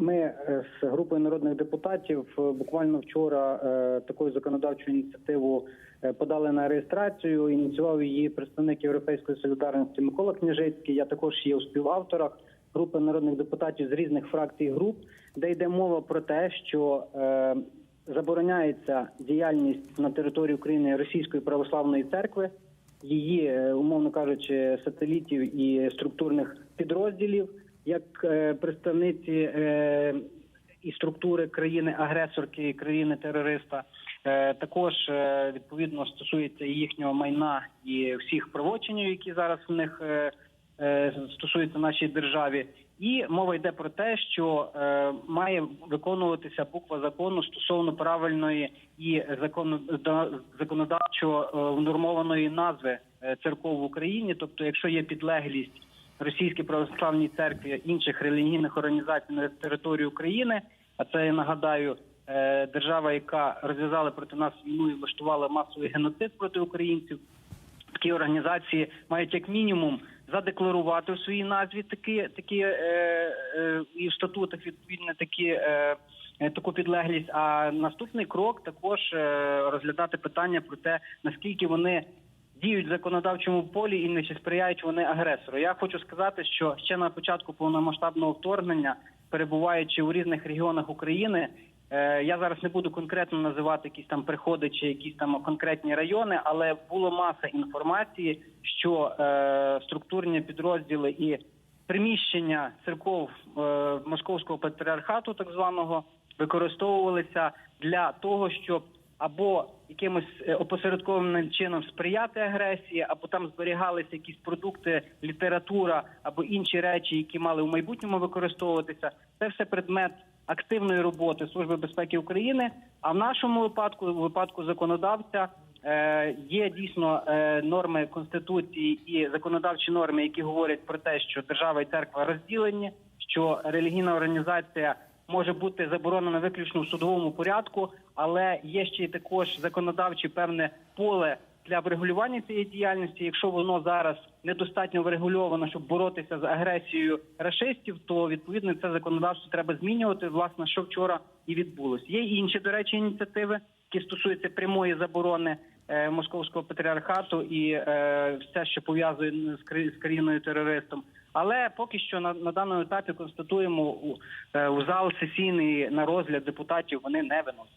Ми е, з групою народних депутатів е, буквально вчора е, таку законодавчу ініціативу подали на реєстрацію. Ініціював її представник Європейської солідарності Микола Княжицький. Я також є у співавторах групи народних депутатів з різних фракцій і груп, де йде мова про те, що забороняється діяльність на території України Російської православної церкви, її, умовно кажучи, сателітів і структурних підрозділів, як е, представниці е, і структури країни-агресорки, країни-терориста. Е, Також відповідно стосується і їхнього майна і всіх правочинів, які зараз в них стосуються нашій державі. І мова йде про те, що е, має виконуватися буква закону стосовно правильної і закону да- законодавчо е, внормованої назви церков в Україні. Тобто, якщо є підлеглість Російській православній церкві інших релігійних організацій на території України, а це я нагадаю. е, Держава, яка розв'язала проти нас війну і влаштувала масовий геноцид проти українців, такі організації мають як мінімум задекларувати в своїй назві такі такі е, е, і в статутах відповідно такі. Е, е, Таку підлеглість, а наступний крок також е, розглядати питання про те, наскільки вони діють в законодавчому полі і не чи сприяють вони агресору. Я хочу сказати, що ще на початку повномасштабного вторгнення, перебуваючи у різних регіонах України, Е, Я зараз не буду конкретно називати якісь там приходи чи якісь там конкретні райони, але було маса інформації, що е, структурні підрозділи і приміщення церков е, московського патріархату, так званого, використовувалися для того, щоб або якимось е, опосередкованим чином сприяти агресії, або там зберігалися якісь продукти, література або інші речі, які мали в майбутньому використовуватися. Це все предмет активної роботи Служби безпеки України. А в нашому випадку, в випадку законодавця, е, є дійсно е, норми конституції і законодавчі норми, які говорять про те, що держава і церква розділені, що релігійна організація може бути заборонена виключно в судовому порядку, але є ще й також законодавче певне поле для врегулювання цієї діяльності. Якщо воно зараз недостатньо врегульовано, щоб боротися з агресією рашистів, то відповідно це законодавство треба змінювати. Власне, що вчора і відбулось. Є інші, до речі, ініціативи, які стосуються прямої заборони е, московського патріархату і е, все, що пов'язує з країною терористом. Але поки що на, на даному етапі констатуємо у, е, у зал сесійний на розгляд депутатів вони не виносять.